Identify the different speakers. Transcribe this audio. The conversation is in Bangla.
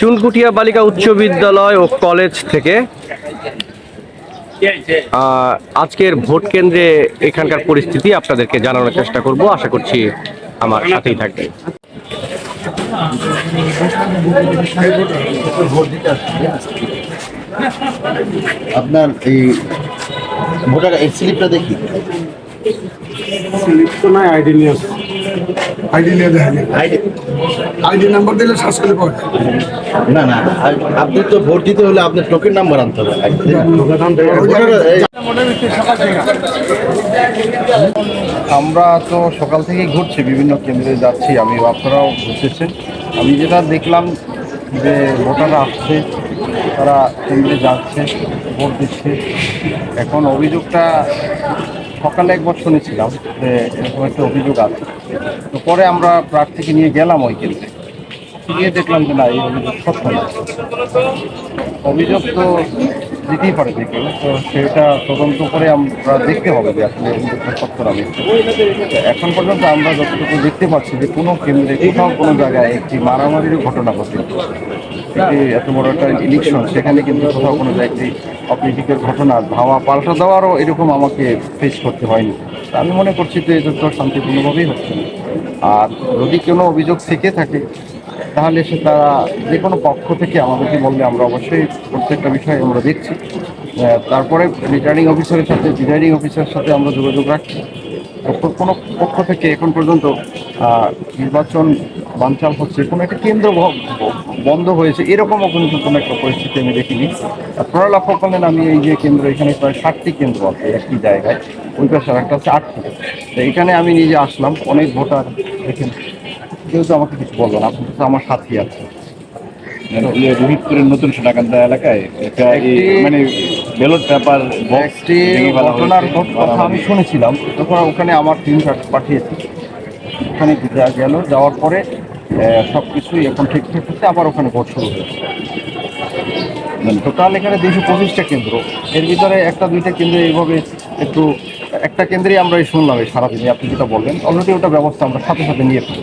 Speaker 1: চুনকুটিয়া বালিকা উচ্চ বিদ্যালয় ও কলেজ থেকে আজকের ভোট কেন্দ্রে এখানকার পরিস্থিতি আপনাদেরকে জানানোর চেষ্টা করব। আশা করছি আমার সাথেই থাকবে।
Speaker 2: আপনার এই ভোটার এই স্লিপটা দেখি।
Speaker 3: স্লিপ তো নাই আইডি নিয়ে আইডি নিয়ে দেখেন। আইডি নাম্বার দিলে সার্চ করে পাওয়া যায়।
Speaker 2: না না আপনি তো ভোট দিতে হলে আপনার টোকেন নাম্বার আনতে হবে।
Speaker 4: আমরা তো সকাল থেকেই ঘুরছি বিভিন্ন কেন্দ্রে যাচ্ছি আমি আপনারাও ঘুরতেছেন। আমি যেটা দেখলাম যে ভোটাররা আসছে তারা কেন্দ্রে যাচ্ছে ভোট দিচ্ছে। এখন অভিযোগটা সকালে একবার শুনেছিলাম যে এরকম একটা অভিযোগ আছে। তো পরে আমরা প্রার্থীকে নিয়ে গেলাম ওই কেন্দ্রে গিয়ে দেখলাম যে না, এই অভিযোগ সত্য না। অভিযোগ তো দিতেই পারে যে কেউ, তো সেটা তদন্ত করে আমরা দেখতে হবে যে আসলে অভিযোগটা সত্য না এখন পর্যন্ত আমরা যতটুকু দেখতে পাচ্ছি যে কোনো কেন্দ্রে, কোথাও কোনো জায়গায় একটি মারামারিরও ঘটনা ঘটে এত বড় একটা ইলেকশন সেখানে কিন্তু কোথাও কোনো একটি অপ্রীতিকর ঘটনা, ধাওয়া, পাল্টা দেওয়ারও এরকম আমাকে ফেস করতে হয়নি। আমি মনে করছি যে এটা তো শান্তিপূর্ণভাবেই হচ্ছে। না। আর যদি কোনো অভিযোগ থেকে থাকে, তাহলে সে তারা যে কোনো পক্ষ থেকে আমাদেরকে বললে আমরা অবশ্যই প্রত্যেকটা বিষয় আমরা দেখছি। তারপরে রিটার্নিং অফিসারের সাথে প্রিজাইডিং অফিসারের সাথে আমরা যোগাযোগ রাখছি। কোনো পক্ষ থেকে এখন পর্যন্ত নির্বাচন বানচাল হচ্ছে কোনো একটা কেন্দ্র বন্ধ হয়েছে এরকমও কিন্তু কোনো একটা পরিস্থিতি আমি দেখিনি। আপনারা লক্ষ্য করলেন আমি এই যে কেন্দ্র এখানে প্রায় ষাটটি কেন্দ্র আছে একটি জায়গায় ওই পাশে একটা হচ্ছে আটটি। তো এখানে আমি নিজে আসলাম অনেক ভোটার এখানে কেউ তো আমাকে কিছু বলল না আপনি তো আমার সাথী আছে
Speaker 5: রোহিতপুরের নতুন সোনাকান্দা এলাকায় এটা মানে ব্যালট পেপার বক্স
Speaker 4: একটি ঘটনার কথা আমি শুনেছিলাম তখন ওখানে আমার টিম পাঠিয়েছি। ওখানে গেল যাওয়ার পরে সব কিছুই এখন ঠিকঠাক হচ্ছে, আবার ওখানে ভোট শুরু হয়েছে। টোটাল এখানে দুইশো পঁচিশটা কেন্দ্র। এর ভিতরে একটা দুইটা কেন্দ্রে এইভাবে একটু, একটা কেন্দ্রেই আমরা এই শুনলাম এই সারাদিনে, আপনি যেটা বললেন। অলরেডি ওটা ব্যবস্থা আমরা সাথে সাথে নিয়ে ফেলি।